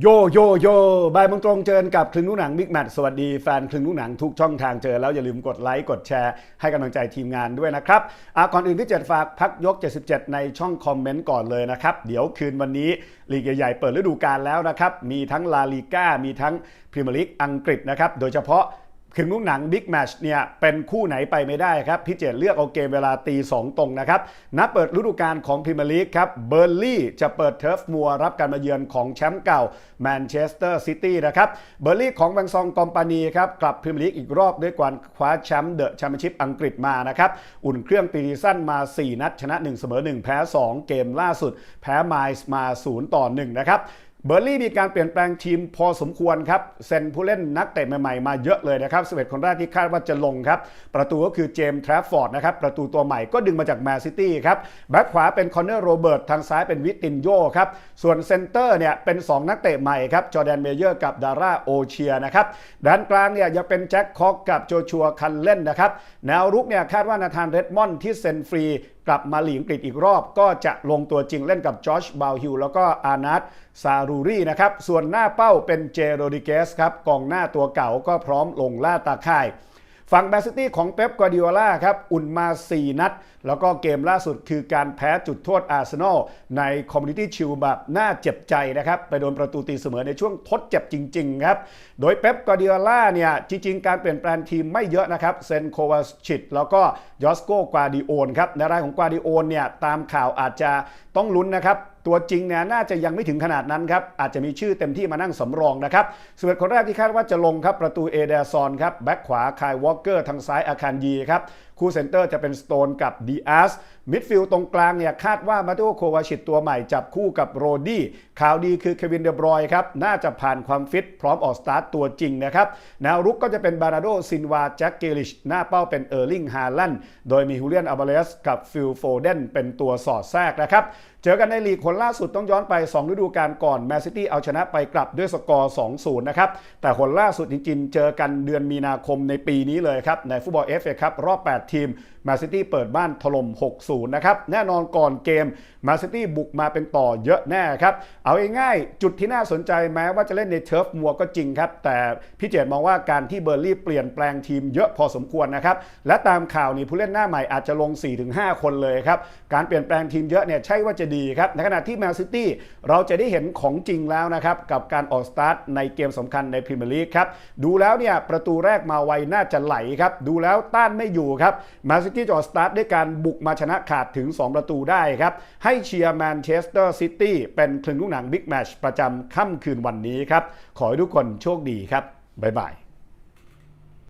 โยโยโยบายมงตรงเจอกับคลึงลูกหนังบิ๊กแมทสวัสดีแฟนคลึงลูกหนังทุกช่องทางเจอแล้วอย่าลืมกดไลค์กดแชร์ให้กำลังใจทีมงานด้วยนะครับอะก่อนอื่นพี่เจ็ดฝากพักยก 77 ในช่องคอมเมนต์ก่อนเลยนะครับ เดี๋ยวคืนวันนี้ลีกใหญ่ๆเปิดฤดูกาลแล้วนะครับ มีทั้งลาลีก้ามีทั้งพรีเมียร์ลีกอังกฤษนะครับ โดยเฉพาะ คือลูกหนังบิ๊กแมชเนี่ยเป็นคู่ไหนไปไม่ได้ครับ พี่เจตเลือกเอาเกมเวลาตีสองตรงนะครับนับเปิดฤดูกาลของพรีเมียร์ลีกครับเบอร์ลี่จะเปิดเทิร์ฟมัวรับการมาเยือนของแชมป์เก่าแมนเชสเตอร์ซิตี้นะครับเบอร์ลี่ของแบงซองกอมปานีครับกลับพรีเมียร์ลีกอีกรอบด้วยการคว้าแชมป์เดอะแชมเปี้ยนชิพอังกฤษมานะครับอุ่นเครื่องปีซีซั่นมา 4 นัดชนะ 1 เสมอ 1 แพ้ 2 เกมล่าสุด แพ้ไมล์มา 0 ต่อ 1 นะครับ เบอร์ลี่มีการเปลี่ยนแปลงทีมพอสมควรครับเซ็นผู้เล่นนักเตะใหม่ๆ มาเยอะเลยนะครับ11คนแรกที่คาดว่าจะลงครับ ประตูก็คือเจมส์ทราฟฟอร์ดนะครับ ประตูตัวใหม่ก็ดึงมาจากแมนซิตี้ครับ แบ็คขวาเป็นคอนเนอร์โรเบิร์ตทางซ้ายเป็นวิตินโยครับ ส่วนเซนเตอร์เนี่ยเป็น 2 นักเตะใหม่ครับ จอแดนเมเยอร์กับดาร่าโอเชียนะครับด้านกลางเนี่ยยังเป็นแจ็คคอกกับโจชัวคันเล่นนะครับแนวรุกเนี่ยคาดว่านาธานเรดมอนด์ที่เซ็นฟรีกลับมาหลีกอังกฤษอีกรอบ ก็จะลงตัวจริงเล่นกับจอชบาวฮิลแล้วก็อานัทซารูรีนะครับ ส่วนหน้าเป้าเป็นเจโรดิเกสครับกองหน้าตัวเก่าก็พร้อมลงล่าตาข่าย ฝั่งแมนซิตี้ของเป๊ปกวาดิโอลาครับ อุ่นมา 4 นัด แล้วก็เกมล่าสุดคือการแพ้จุดโทษอาร์เซนอลในคอมมูนิตี้ชิลแบบน่าเจ็บใจนะครับ ไปโดนประตูตีเสมอในช่วงทดเจ็บจริง ๆ ครับ โดยเป๊ปกวาดิโอลาเนี่ย จริง ๆ การเปลี่ยนแปลงทีมไม่เยอะนะครับเซนโควาชิตแล้วก็ยอสโกกวาดิโอนครับในรายของกวาดิโอนเนี่ยตามข่าวอาจจะต้องลุ้นนะครับ ตัวจริงเนี่ยน่าจะยังไม่ถึงขนาดนั้นครับอาจจะมีชื่อเต็มที่มานั่งสำรองนะครับส่วนคนแรกที่คาดว่าจะลงครับประตูเอเดซอนครับแบ็คขวาคายวอลเกอร์ทางซ้ายอาคารยีครับ คู่เซนเตอร์จะเป็นสโตนกับดีอาสมิดฟิลด์ตรงกลางเนี่ยคาดว่ามาโตโควาชิตตัวใหม่จับคู่กับโรดี้ข่าวดีคือเควินเดบรอยครับ น่าจะผ่านความฟิตพร้อมออกสตาร์ตตัวจริงนะครับแนวรุกก็จะเป็นบานาโดซินวาแจ็คเกลิช หน้าเป้าเป็นเออร์ลิงฮาลันโดยมีฮูเลียนอัลบาเลสกับฟิลโฟเดนเป็นตัวสอดแทรกนะครับเจอกันในลีกคนล่าสุดต้องย้อนไป 2 ฤดูกาลก่อนแมนซิตี้เอาชนะไปกลับด้วยสกอร์ 2-0 นะครับ แต่คนล่าสุดจริงๆ เจอกันเดือนมีนาคมในปีนี้เลยครับ ในฟุตบอลเอฟเอครับรอบ 8ทีมแมนซิตี้เปิดบ้านถล่ม 6-0 นะครับ แน่นอนก่อนเกมแมนซิตี้บุกมาเป็นต่อเยอะแน่ครับ เอาง่ายๆจุดที่น่าสนใจแม้ว่าจะเล่นในเทิร์ฟมัวก็จริงครับ แต่พี่เจตมองว่าการที่เบอร์ลี่เปลี่ยนแปลงทีมเยอะพอสมควรนะครับ และตามข่าวนี่ผู้เล่นหน้าใหม่อาจจะลง 4-5 คนเลยครับ การเปลี่ยนแปลงทีมเยอะเนี่ยใช่ว่าจะดีครับ ในขณะที่แมนซิตี้เราจะได้เห็นของจริงแล้วนะครับกับการออกสตาร์ทในเกมสำคัญในพรีเมียร์ลีกครับ ดูแล้วเนี่ยประตูแรกมาไวน่าจะไหลครับ ดูแล้วต้านไม่อยู่ครับแมาซิตี้จอสตาร์ทด้วยการบุกมาชนะขาดถึง 2 ประตูได้ครับ ให้เชียร์แมนเชสเตอร์ซิตี้เป็นคลึงลูกหนังบิ๊กแมชประจำค่ำคืนวันนี้ครับ ขอให้ทุกคนโชคดีครับ บ๊ายบาย